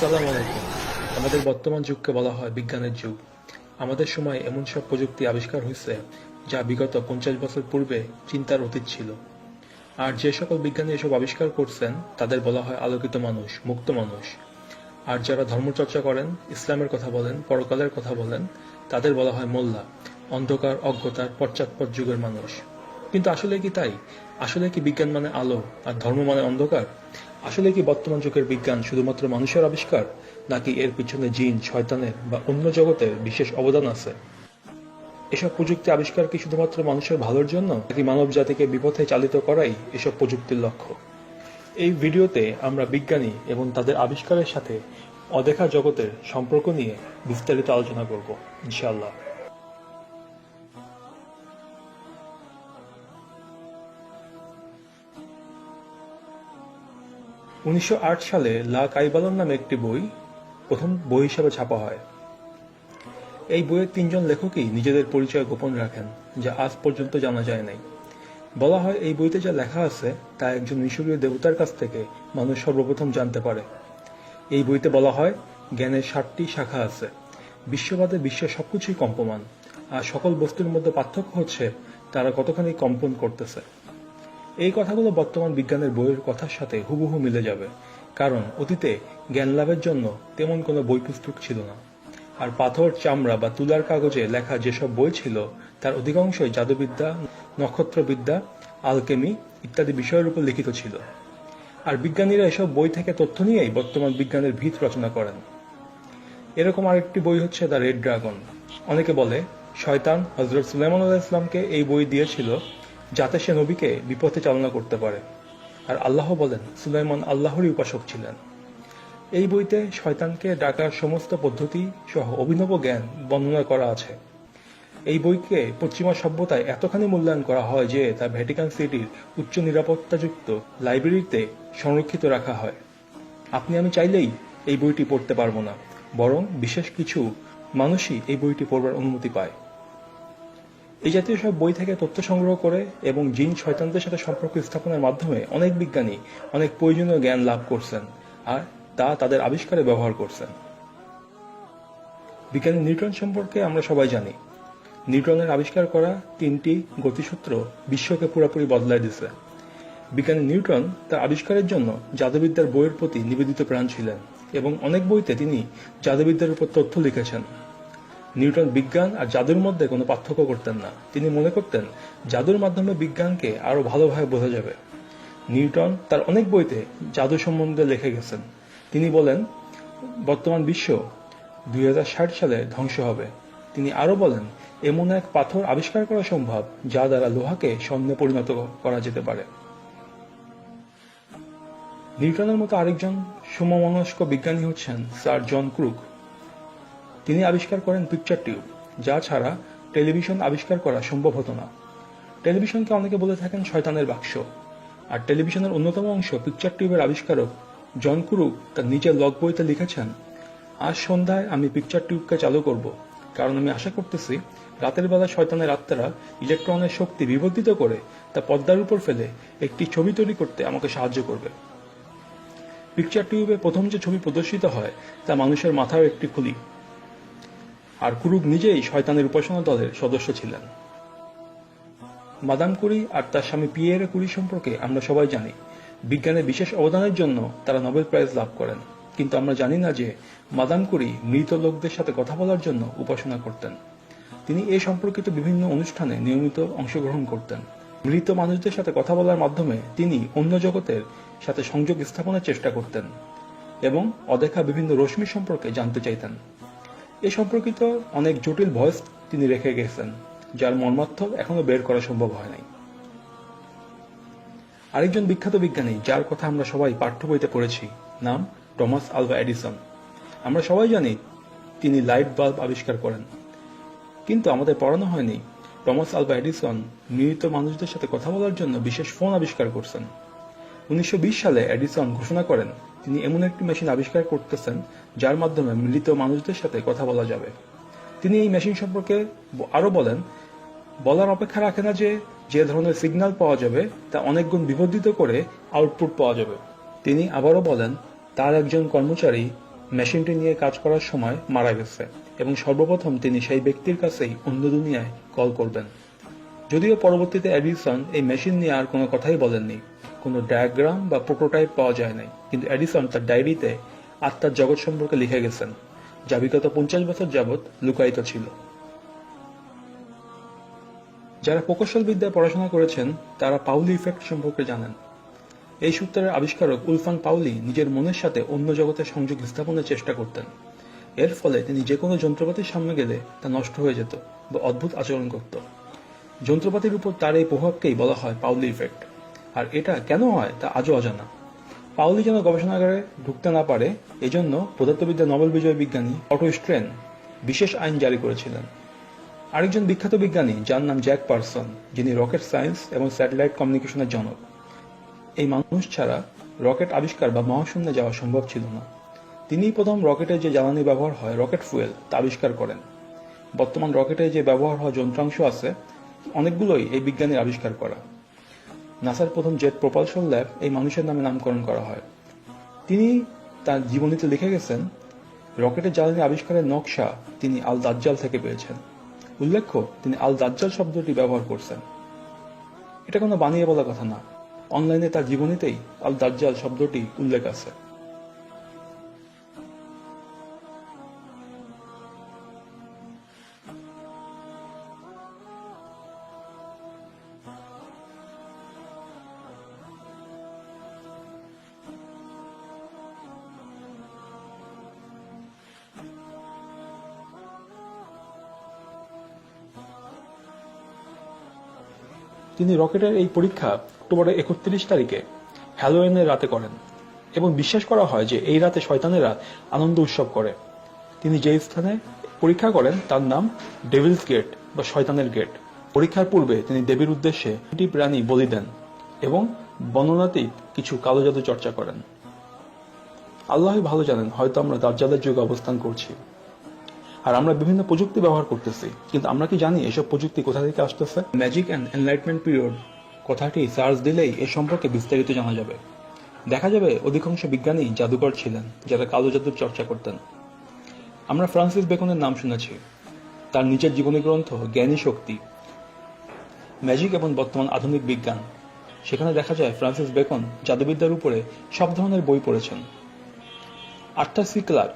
আসসালামু আলাইকুম। আমাদের বর্তমান যুগকে বলা হয় বিজ্ঞানের যুগ। আমাদের সময় এমন সব প্রযুক্তি আবিষ্কার হয়েছে যা বিগত পঞ্চাশ বছর পূর্বে চিন্তার অতীত ছিল। আর যে সকল বিজ্ঞানী এসব আবিষ্কার করছেন, তাদের বলা হয় আলোকিত মানুষ, মুক্ত মানুষ। আর যারা ধর্মচর্চা করেন, ইসলামের কথা বলেন, পরকালের কথা বলেন, তাদের বলা হয় মোল্লা, অন্ধকার, অজ্ঞতার, পশ্চাৎপদ যুগের মানুষ। কিন্তু আসলে কি তাই? আসলে কি বিজ্ঞান মানে আলো আর ধর্ম মানে অন্ধকার? আসলে কি বর্তমান যুগের বিজ্ঞান শুধুমাত্র মানুষের আবিষ্কার, নাকি এর পিছনে জিন, শয়তানের বা অন্য জগতের বিশেষ অবদান আছে? এসব প্রযুক্তি আবিষ্কার কি শুধুমাত্র মানুষের ভালোর জন্য, নাকি মানব জাতিকে বিপথে চালিত করাই এসব প্রযুক্তির লক্ষ্য? এই ভিডিওতে আমরা বিজ্ঞানী এবং তাদের আবিষ্কারের সাথে অদেখা জগতের সম্পর্ক নিয়ে বিস্তারিত আলোচনা করব, ইনশাআল্লাহ। উনিশশো সালে লা কাইবালন নামে একটি বই প্রথম বই হিসাবে ছাপা হয়। এই বইয়ের তিনজন লেখকই নিজেদের পরিচয় গোপন রাখেন, যা আজ পর্যন্ত জানা যায় নাই। বলা হয়, এই বইতে যা লেখা আছে তা একজন মিশরীয় দেবতার কাছ থেকে মানুষ সর্বপ্রথম জানতে পারে। এই বইতে বলা হয়, জ্ঞানের ষাটটি শাখা আছে। বিশ্ববাদে বিশ্বের সবকিছুই কম্পমান, আর সকল বস্তুর মধ্যে পার্থক্য হচ্ছে তারা কতখানি কম্পন করতেছে। এই কথাগুলো বর্তমান বিজ্ঞানের বইয়ের কথার সাথে হুবহু মিলে যাবে, কারণ অতীতে জ্ঞান লাভের জন্য তেমন কোনো বই পুস্তক ছিল না। আর পাথর, চামড়া বা তুলার কাগজে লেখা যেসব বই ছিল, তার অধিকাংশই জাদুবিদ্যা, নক্ষত্রবিদ্যা, আলকেমি ইত্যাদি বিষয়ের উপর লিখিত ছিল। আর বিজ্ঞানীরা এসব বই থেকে তথ্য নিয়েই বর্তমান বিজ্ঞানের ভিত রচনা করেন। এরকম আরেকটি বই হচ্ছে দ্য রেড ড্রাগন। অনেকে বলে, শয়তান হজরত সুলাইমান আল্লাহ ইসলামকে এই বই দিয়েছিল যাতে সে নবীকে বিপথে চালনা করতে পারে। আর আল্লাহ বলেন, সুলাইমান আল্লাহরই উপাসক ছিলেন। এই বইতে শয়তানকে ডাকার সমস্ত পদ্ধতি সহ অভিনব জ্ঞান বর্ণনা করা আছে। এই বইকে পশ্চিমা সভ্যতায় এতখানি মূল্যায়ন করা হয় যে তা ভ্যাটিকান সিটির উচ্চ নিরাপত্তাযুক্ত লাইব্রেরিতে সংরক্ষিত রাখা হয়। আপনি আমি চাইলেই এই বইটি পড়তে পারব না, বরং বিশেষ কিছু মানুষই এই বইটি পড়বার অনুমতি পায়। এই জাতীয় সব বই থেকে তথ্য সংগ্রহ করে এবং জিন শয়তানদের সাথে সম্পর্ক স্থাপনের মাধ্যমে অনেক বিজ্ঞানী অনেক প্রয়োজনীয় জ্ঞান লাভ করছেন আর তা তাদের আবিষ্কারে ব্যবহার করছেন। বিজ্ঞানী নিউটন সম্পর্কে আমরা সবাই জানি। নিউটনের আবিষ্কার করা তিনটি গতিসূত্র বিশ্বকে পুরোপুরি বদলায় দিছে। বিজ্ঞানী নিউটন তার আবিষ্কারের জন্য জাদুবিদ্যার বইয়ের প্রতি নিবেদিত প্রাণ ছিলেন এবং অনেক বইতে তিনি জাদুবিদ্যার উপর তথ্য লিখেছেন। নিউটন বিজ্ঞান আর জাদুর মধ্যে কোনো পার্থক্য করতেন না। তিনি মনে করতেন, জাদুর মাধ্যমে বিজ্ঞানকে আরও ভালোভাবে বোঝা যাবে। নিউটন তার অনেক বইতে জাদু সম্বন্ধে লিখে গেছেন। তিনি বলেন, বর্তমান বিশ্ব দুই হাজার ষাট সালে ধ্বংস হবে। তিনি আরও বলেন, এমন এক পাথর আবিষ্কার করা সম্ভব যা দ্বারা লোহাকে স্বর্ণে পরিণত করা যেতে পারে। নিউটনের মতো আরেকজন সমমনস্ক বিজ্ঞানী হচ্ছেন স্যার জন ক্রুক। তিনি আবিষ্কার করেন পিকচার টিউব যা ছাড়া টেলিভিশন আবিষ্কার করা সম্ভব হতো না। টেলিভিশনকে অনেকে বলে থাকেন শয়তানের বাক্স। আর টেলিভিশনের অন্যতম অংশ পিকচার টিউবের আবিষ্কারক জন কুরুক তার নিজের লগ বইতে লিখেছেন, আজ সন্ধ্যায় আমি পিকচার টিউবকে চালু করব, কারণ আমি আশা করতেছি রাতের বেলা শয়তানের আত্মারা ইলেকট্রনের শক্তি বিবর্তিত করে তা পর্দার উপর ফেলে একটি ছবি তৈরি করতে আমাকে সাহায্য করবে। পিকচার টিউবে প্রথম যে ছবি প্রদর্শিত হয় তা মানুষের মাথার একটি খুলি। আর কুরুক নিজেই শয়তানের উপাসনা দলের সদস্য ছিলেন। মাদাম কুরি আর তার স্বামী পিয়েরে কুরি সম্পর্কে আমরা সবাই জানি। বিজ্ঞানের বিশেষ অবদানের জন্য তারা নোবেল প্রাইজ লাভ করেন। কিন্তু আমরা জানি না যে মাদাম কুরি মৃত লোকদের সাথে কথা বলার জন্য উপাসনা করতেন। তিনি এ সম্পর্কিত বিভিন্ন অনুষ্ঠানে নিয়মিত অংশগ্রহণ করতেন। মৃত মানুষদের সাথে কথা বলার মাধ্যমে তিনি অন্য জগতের সাথে সংযোগ স্থাপনের চেষ্টা করতেন এবং অদেখা বিভিন্ন রশ্মি সম্পর্কে জানতে চাইতেন। এ সম্পর্কিত অনেক জটিল ভয়েস তিনি রেখে গেছেন, যার মর্মার্থ এখনও বের করা সম্ভব হয় নাই। আরেকজন বিখ্যাত বিজ্ঞানী, যার কথা আমরা সবাই পাঠ্য বইতে পড়েছি, নাম টমাস আলভা এডিসন। আমরা সবাই জানি তিনি লাইট বাল্ব আবিষ্কার করেন। কিন্তু আমাদের পড়ানো হয়নি টমাস আলভা এডিসন মৃত মানুষদের সাথে কথা বলার জন্য বিশেষ ফোন আবিষ্কার করছেন। উনিশশো বিশ সালে এডিসন ঘোষণা করেন তিনি এমন একটি মেশিন আবিষ্কার করতেছেন, যার মাধ্যমে মৃত মানুষদের সাথে কথা বলা যাবে। তিনি এই মেশিন সম্পর্কে আরও বলেন, বলার অপেক্ষা রাখে না যে যে ধরনের সিগন্যাল পাওয়া যাবে, তা অনেক গুণ বিবর্ধিত করে আউটপুট পাওয়া যাবে। তিনি আবারও বলেন, তার একজন কর্মচারী মেশিনটি নিয়ে কাজ করার সময় মারা গেছে, এবং সর্বপ্রথম তিনি সেই ব্যক্তির কাছেই অন্য দুনিয়ায় কল করবেন। যদিও পরবর্তীতে এডিসন এই মেশিন নিয়ে আর কোনো কথাই বলেননি। কোনো ডায়াগ্রাম বা প্রোটোটাইপ পাওয়া যায় নাই। কিন্তু এডিসন তার ডায়েরিতে আত্মার জগৎ সম্পর্কে লিখে গেছেন, যা বিগত পঞ্চাশ বছর যাবৎ লুকায়িত ছিল। যারা প্রকৌশল বিদ্যায় পড়াশোনা করেছেন, তারা পাউলি ইফেক্ট সম্পর্কে জানেন। এই সূত্রের আবিষ্কারক উলফান পাউলি নিজের মনের সাথে অন্য জগতের সংযোগ স্থাপনের চেষ্টা করতেন। এর ফলে তিনি যে কোনো যন্ত্রপাতির সামনে গেলে তা নষ্ট হয়ে যেত বা অদ্ভুত আচরণ করত। যন্ত্রপাতির উপর তার এই প্রভাবকেই বলা হয় পাউলি ইফেক্ট আর এটা কেন হয় তা আজও অজানা। পাউলি যেন গবেষণাগারে ঢুকতে না পারে, এজন্য পদার্থবিদ্যা, নোবেল বিজয় বিজ্ঞানী অটো স্ট্রেন বিশেষ আইন জারি করেছিলেন। আরেকজন বিখ্যাত বিজ্ঞানী, যার নাম জ্যাক পারসন, যিনি রকেট সায়েন্স এবং স্যাটেলাইট কমিউনিকেশনের জনক। এই মানুষ ছাড়া রকেট আবিষ্কার বা মহাশূন্যে যাওয়া সম্ভব ছিল না। তিনিই প্রথম রকেটে যে জ্বালানি ব্যবহার হয়, রকেট ফুয়েল, তা আবিষ্কার করেন। বর্তমান রকেটে যে ব্যবহার হওয়া যন্ত্রাংশ আছে, অনেকগুলোই এই বিজ্ঞানীর আবিষ্কার করা। নাসার প্রথম জেট প্রপালশন ল্যাব এই মানুষের নামে নামকরণ করা হয়। তিনি তার জীবনীতে লিখে গেছেন, রকেটের জ্বালানি আবিষ্কারের নকশা তিনি আল দাজ্জাল থেকে পেয়েছেন। উল্লেখ্য, তিনি আল দাজ্জাল শব্দটি ব্যবহার করছেন। এটা কোনো বানিয়ে বলা কথা না। অনলাইনে তার জীবনীতেই আল দাজ্জাল শব্দটি উল্লেখ আছে। তিনি রকেটের এই পরীক্ষা অক্টোবরের একত্রিশ তারিখে হ্যালোয়েনের রাতে করেন এবং বিশ্বাস করা হয় যে এই রাতে শয়তানেরা আনন্দ উৎসব করে। তিনি যে স্থানে পরীক্ষা করেন তার নাম ডেভিলস গেট বা শয়তানের গেট পরীক্ষার পূর্বে তিনি দেবীর উদ্দেশ্যে তিনটি প্রাণী বলি দেন এবং বর্ণনাতীত কিছু কালো জাদু চর্চা করেন। আল্লাহই ভালো জানেন, হয়তো আমরা দার্জালের যুগে অবস্থান করছি। আর আমরা বিভিন্ন প্রযুক্তি ব্যবহার করতেছি। কিন্তু আমরা কি জানি এসব প্রযুক্তি কোথা থেকে আসতেছে? ম্যাজিক অ্যান্ড এনলাইটমেন্ট পিরিয়ড কথাটি সার্চ দিলেই এ সম্পর্কে বিস্তারিত জানা যাবে। দেখা যাবে অধিকাংশ বিজ্ঞানী জাদুকর ছিলেন, যারা কালো জাদুর চর্চা করতেন। আমরা ফ্রান্সিস বেকনের নাম শুনেছি। তার নিজের জীবনী গ্রন্থ জ্ঞানী শক্তি, ম্যাজিক এবং বর্তমান আধুনিক বিজ্ঞান। সেখানে দেখা যায় ফ্রান্সিস বেকন জাদুবিদ্যার উপরে সব ধরনের বই পড়েছেন। আর্থার সি ক্লার্ক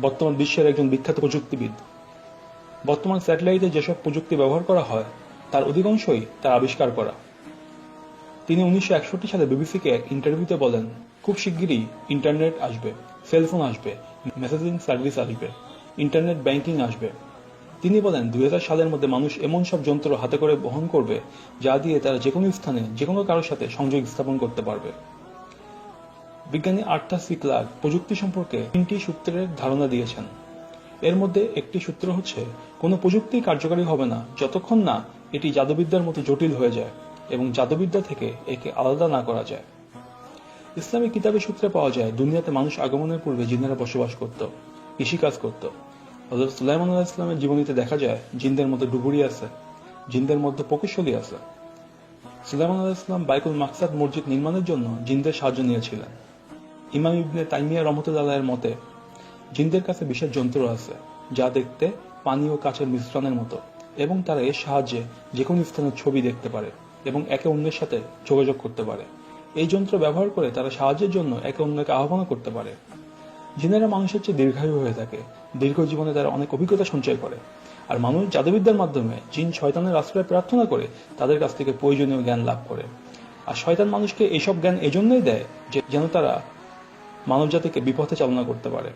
বর্তমান বিশ্বের একজন বিখ্যাত প্রযুক্তিবিদ। বর্তমান স্যাটেলাইটে যেসব প্রযুক্তি ব্যবহার করা হয়, তার অধিকাংশই তার আবিষ্কার করা। তিনি উনিশশো একষট্টি সালে বিবিসিকে এক ইন্টারভিউতে বলেন, খুব শিগগিরই ইন্টারনেট আসবে সেলফোন আসবে, মেসেজিং সার্ভিস আসবে, ইন্টারনেট ব্যাংকিং আসবে। তিনি বলেন, দুই হাজার সালের মধ্যে মানুষ এমন সব যন্ত্র হাতে করে বহন করবে, যা দিয়ে তারা যে কোনো স্থানে যে কোনো কারোর সাথে সংযোগ স্থাপন করতে পারবে। বিজ্ঞানী আর্থার সি ক্লার্ক প্রযুক্তি সম্পর্কে তিনটি সূত্রের ধারণা দিয়েছেন। এর মধ্যে একটি সূত্র হচ্ছে, কোনো প্রযুক্তি কার্যকারী হবে না যতক্ষণ না এটি জাদুবিদ্যার মতো জটিল হয়ে যায় এবং জাদুবিদ্যা থেকে একে আলাদা না করা যায়। ইসলামী কিতাবের সূত্রে পাওয়া যায়, দুনিয়াতে মানুষ আগমনের পূর্বে জিনেরা বসবাস করত, কৃষিকাজ করত। হজরত সুলাইমান আল্লাহ ইসলামের জীবনীতে দেখা যায়, জিনদের মধ্যে ডুবুরি আছে, জিনদের মধ্যে প্রকৌশলী আছে। সুলাইমান আল্লাহ ইসলাম বাইকুল মাকসাদ মসজিদ নির্মাণের জন্য জিনদের সাহায্য নিয়েছিলেন। ইমাম ইবনে তাইমিয়া রহমতুল্লাহের মতে, জিনদের কাছে বিশেষ যন্ত্র আছে, যা দেখতে পানি ও কাছের মিশ্রণের মতো, এবং তারা এর সাহায্যে যে কোনো স্থানের ছবি দেখতে পারে এবং একে অন্যের সাথে যোগাযোগ করতে পারে। এই যন্ত্র ব্যবহার করে তারা সাহায্যের জন্য একে অন্যকে আহ্বান করতে পারে। জিনেরা মানুষের চেয়ে দীর্ঘায়ু হয়ে থাকে, দীর্ঘ জীবনে তারা অনেক অভিজ্ঞতা সঞ্চয় করে, আর মানুষ জাদুবিদ্যার মাধ্যমে জিন শয়তানের আশ্রয় প্রার্থনা করে তাদের কাছ থেকে প্রয়োজনীয় জ্ঞান লাভ করে। আর শয়তান মানুষকে এইসব জ্ঞান এজন্যই দেয় যে, যেন তারা মানবজাতিকে বিপথে চালনা করতে পারে।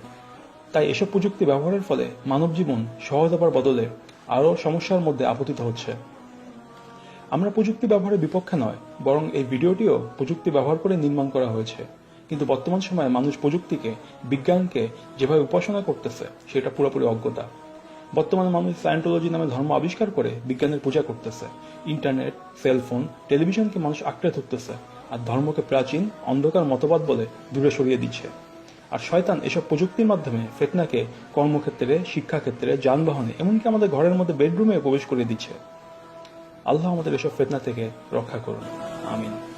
তাই এসব প্রযুক্তি ব্যবহারের ফলে মানব জীবন সহজ হবার বদলে আরও সমস্যার মধ্যে আপতিত হচ্ছে। আমরা প্রযুক্তি ব্যবহারের বিপক্ষে নয়, বরং এই ভিডিওটিও প্রযুক্তি ব্যবহার করে নির্মাণ করা হয়েছে। কিন্তু বর্তমান সময়ে মানুষ প্রযুক্তিকে, বিজ্ঞানকে যেভাবে উপাসনা করতেছে, সেটা পুরোপুরি অজ্ঞতা। বর্তমানে মানুষ সায়েন্টোলজি নামে ধর্ম আবিষ্কার করে বিজ্ঞানের পূজা করতেছে। ইন্টারনেট, সেলফোন, টেলিভিশনকে মানুষ আঁকড়ে ধরতেছে। আর ধর্মকে প্রাচীন, অন্ধকার মতবাদ বলে দূরে সরিয়ে দিচ্ছে। আর শয়তান এসব প্রযুক্তির মাধ্যমে ফেতনাকে, কর্মক্ষেত্রে, শিক্ষাক্ষেত্রে, যানবাহনে, এমনকি আমাদের ঘরের মধ্যে বেডরুমে প্রবেশ করে দিচ্ছে। আল্লাহ আমাদের এসব ফেতনা থেকে রক্ষা করুন। আমিন।